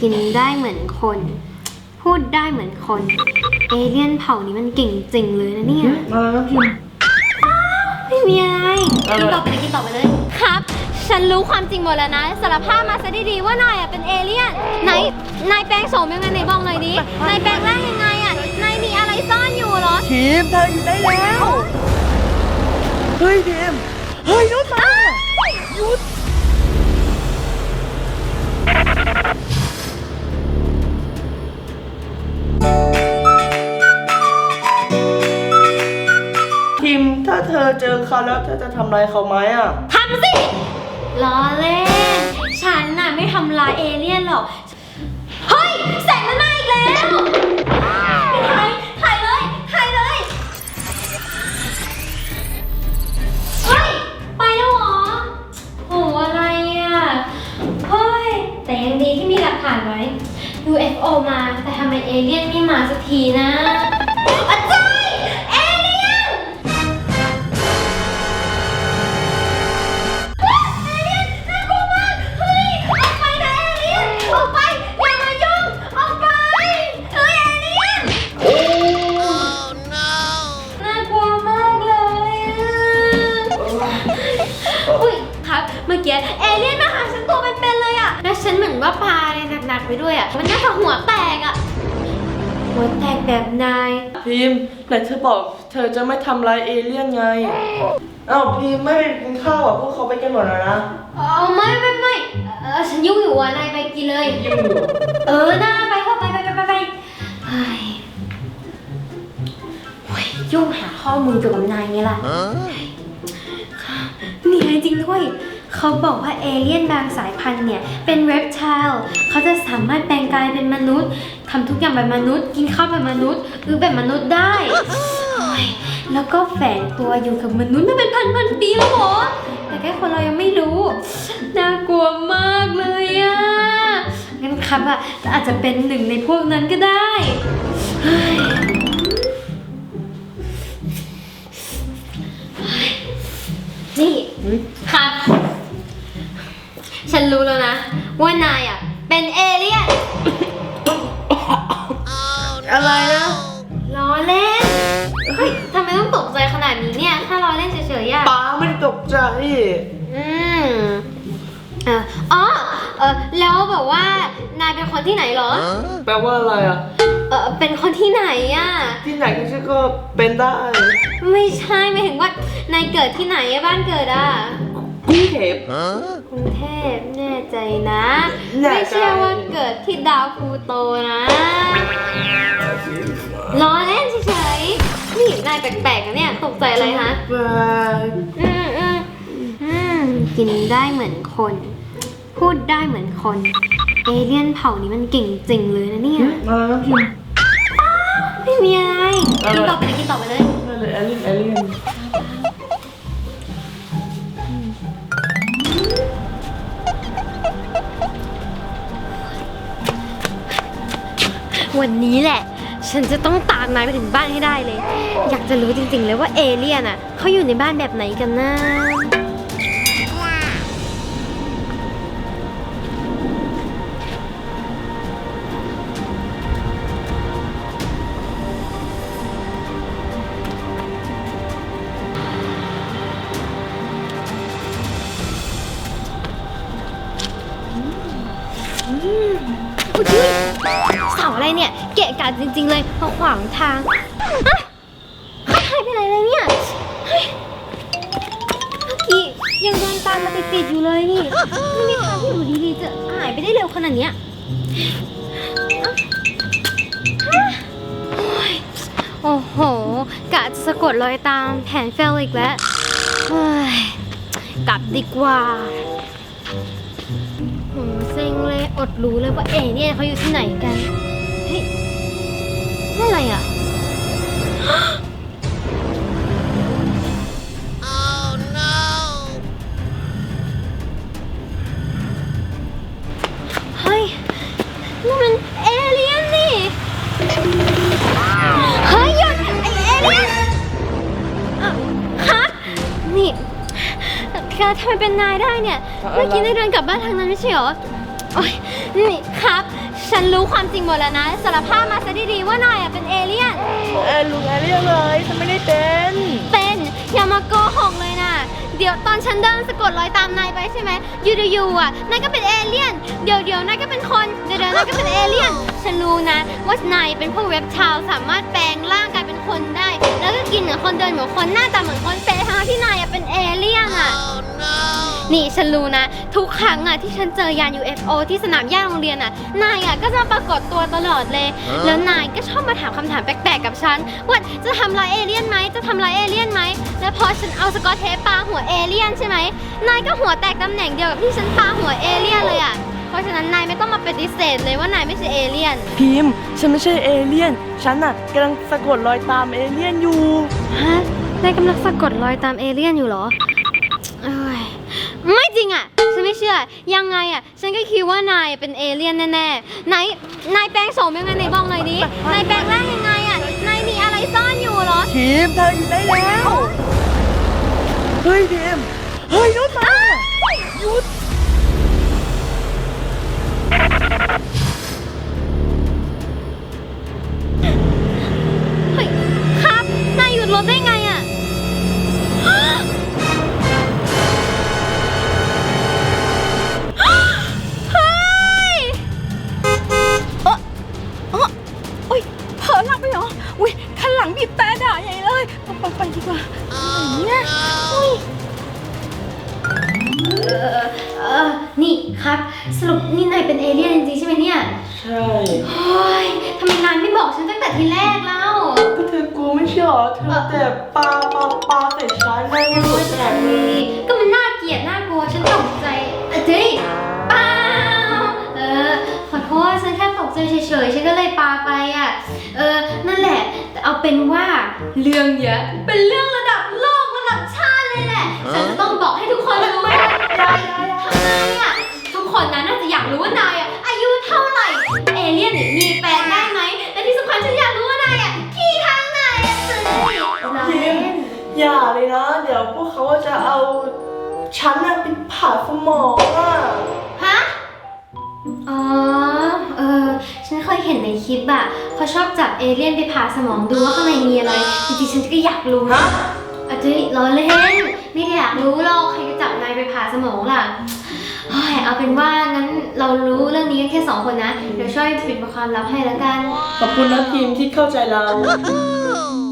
กินได้เหมือนคน พูดได้เหมือนคน เอเลี่ยนเผ่านี้มันเก่งจริงเลยนะเนี่ยมาแล้วพิมพ์ไม่มีอะไรอะไรกินต่อไปเลยกินต่อไปเลยครับ ฉันรู้ความจริงหมดแล้วนะสารภาพมาซะดีๆว่านายอะเป็นเอเลี่ยนไหนนายแปลงโฉมยังไงไหนบอกหน่อยดินายแปลงร่างยังไงอะนายมีอะไรซ่อนอยู่เหรอพิมพ์เธออยู่ได้แล้วเฮ้ยพิมพ์เฮ้ยนุชมาหยุด อเจอเขาแล้วเธอจะทำอะไรเขาไหมอะ ทำสิ ล้อเล่น ฉันน่ะไม่ทำลายเอเลี่ยนหรอก เฮ้ย แสงมันมาอีกแล้วถ่ายถ่ายเลย ถ่ายเลย เฮ้ย ไปแล้วเหรอโหอะไรอะ เฮ้ย แต่ยังดีที่มีหลักฐานไว้ UFO มา แต่ทำไมเอเลี่ยนไม่มาสักทีนะ วฉันเหมือนว่าปลาอะไรหนักๆไปด้วยอะ มันน่าจะหัวแตกอะ หัวแตกแบบนาย พิมพ์ไหนเธอบอก เธอจะไม่ทำร้ายเอเลี่ยนไงเอ้าพิมพ์ไม่ไปกินข้าวอะพวกเขาไปกันหมดแล้วนะเอาไม่ไม่ไม่เออฉันยุ่งอยู่อะนายไปกินเลย ยิ่งอยู่เออหน้าไปเถอะไปไปไปไปไปเฮ้ยโอ้ยยุ่งหาข้อมูลเกี่ยวกับนายไงล่ะนี่ไงจริงด้วย เขาบอกว่าเอเลี่ยนบางสายพันธุ์เนี่ย เป็นเรปไทล์เขาจะสามารถแปลงกายเป็นมนุษย์ทำทุกอย่างแบบมนุษย์ กินข้าวแบบมนุษย์หรือแบบมนุษย์ได้โอ้ยแล้วก็แฝงตัวอยู่กับมนุษย์มาเป็นพันพันๆปีแล้วเหรอแต่แค่คนเรายังไม่รู้ น่ากลัวมากเลยอะงั้นครับอะอาจจะเป็นหนึ่งในพวกนั้นก็ได้เฮ้ย ฉันรู้แล้วนะ ว่านายอะ เป็นเอเลี่ยน อะไรนะ ล้อเล่น เฮ้ยทำไมต้องตกใจขนาดนี้เนี่ย ถ้าล้อเล่นเฉยๆอะป้าไม่ได้ตกใจ อืมเอออ๋อเออแล้วแบบว่านายเป็นคนที่ไหนเหรอ แปลว่าอะไรอะ เออเป็นคนที่ไหนอะที่ไหนก็ฉันก็เป็นได้ ไม่ใช่หมายถึงว่านายเกิดที่ไหนอะบ้านเกิดอะกรุงเทพก รุงเทพแน่ใจนะ แน่ใจไม่เชื่อว่าเกิดที่ดาวพลูโตนะล้อเล่นเฉยๆนี่นายแปลกๆนะเนี่ยตกใจอะไรฮะ บายอืมอืมอืมกินได้เหมือนคน พูดได้เหมือนคน เอเลี่ยนเผ่านี้มันเก่งจริงเลยนะเนี่ย มาแล้วพิมพ์ไม่มีอะไรอะไร กินต่อไปเลยกินต่อไปเลย นั่นเลยเอเลี่ยนเอเลี่ยน วันนี้แหละ ฉันจะต้องตามนายไปถึงบ้านให้ได้เลย อยากจะรู้จริงๆเลยว่าเอเลี่ยนอะเขาอยู่ในบ้านแบบไหนกันนะอุ๊ยเสาอะไรเนี่ย เกะกะจริง ๆ เลยมาขวางทางอะเขาหายไปไหนเลยเนี่ยเฮ้ยเมื่อกี้ยังเดินตามมาติดๆอยู่เลยนี่ไม่มีทางที่อยู่ดีๆจะหายไปได้เร็วขนาดเนี้ยอะฮะโอ้ยโอ้โห กะจะสะกดรอยตามแผนเฟลอีกแล้วเฮ้ยกลับดีกว่าโหเซ็งเลยอดรู้เลยว่าเอเนี่ยเขาอยู่ที่ไหนกัน เฮ้ยนั่นอะไรอะ เฮ้ยนี่มันเอเลี่ยนนี่ เฮ้ยหยุดไอเอเลี่ยนเอ่อฮะ นี่เธอทำไมเป็นนายได้เนี่ย เมื่อกี้นายเดินกลับบ้านทางนั้นไม่ใช่เหรอ โอ๊ย นี่ครับ ฉันรู้ความจริงหมดแล้วนะ สารภาพมาซะดีๆว่านายอะเป็นเอเลี่ยน เออลุงเอเลี่ยนเลยฉันไม่ได้เป็นเป็นอย่ามาโกหกเลยนะ เดี๋ยวตอนฉันเดินสะกดรอยตามนายไปใช่ไหมอยูดูยูอะนายก็เป็นเอเลี่ยน เดี๋ยวเดี๋ยวนายก็เป็นคนเดี๋ยวเดี๋ยวนายก็เป็นเอเลี่ยน ฉันรู้นะว่านายเป็นพวกเว็บชาวสามารถแปลงร่างกายเป็นคนได้ แล้วก็กินเหมือนคนเดินเหมือนคนหน้าตาเหมือนคนเป๊ะทั้งที่นายอะเป็นเอเลี่ยนอะ นี่ฉันรู้นะ ทุกครั้งอะที่ฉันเจอยาน UFO ที่สนามหญ้าโรงเรียนอะนายอะก็จะปรากฏตัวตลอดเลย แล้วนายก็ชอบมาถามคำถามแปลกๆกับฉัน ว่าจะทำลายเอเลี่ยนไหมจะทำลายเอเลี่ยนไหม แล้วพอฉันเอาสกอตเทปปาหัวเอเลี่ยนใช่ไหมนายก็หัวแตกตำแหน่งเดียวกับที่ฉันปาหัวเอเลี่ยนเลยอะเพราะฉะนั้นนายไม่ต้องมาปฏิเสธเลยว่านายไม่ใช่เอเลี่ยน พิมพ์ ฉันไม่ใช่เอเลี่ยน ฉันน่ะกำลังสะกดรอยตามเอเลี่ยนอยู่ ฮะนายกำลังสะกดรอยตามเอเลี่ยนอยู่เหรอ ฉันไม่เชื่อยังไงอะฉันก็คิดว่านายเป็นเอเลี่ยนแน่ๆนายนายแปลงโฉมยังไงไหนบอกหน่อยดินายแปลงร่างยังไงอะนายมีอะไรซ่อนอยู่เหรอพิมพ์เธออยู่ได้แล้ว เฮ้ยพิมพ์เฮ้ยรถมาหยุด นี่ครับ สรุปนี่นายเป็นเอเลี่ยนจริงๆใช่ไหมเนี่ยใช่โอ้ยทำไมนายไม่บอกฉันตั้งแต่ทีแรกเล่า ก็เธอกลัวไม่ใช่เหรอเธอแต่ปลาปลาปลาใส่ฉันได้ไม่หมดแรงเลยก็มันน่าเกลียดน่ากลัวฉันตกใจเออเจ๊เปล่าเออขอโทษฉันแค่ตกใจเฉยๆฉันก็เลยปาไปอะเออนั่นแหละแต่เอาเป็นว่าเรื่องเนี้ยเป็นเรื่องระดับโลกระดับชาติเลยแหละฉันจะต้อง เขาจะเอาฉันน่ะเป็นผ่าสมองอะ ฮะ อ๋อ เออ ฉันเคยเห็นในคลิปอะเขาชอบจับเอเลี่ยนไปผ่าสมองดูว่าข้างในมีอะไร จริงๆฉันก็อยากรู้นะอาจจะล้อเล่น ไม่ได้อยากรู้หรอกใครจะจับนายไปผ่าสมองล่ะเฮ้ยเอาเป็นว่างั้นเรารู้เรื่องนี้กันแค่สองคนนะ เดี๋ยวช่วยปิดเป็นความลับให้แล้วกัน ขอบคุณนะพิมพ์ที่เข้าใจเราเ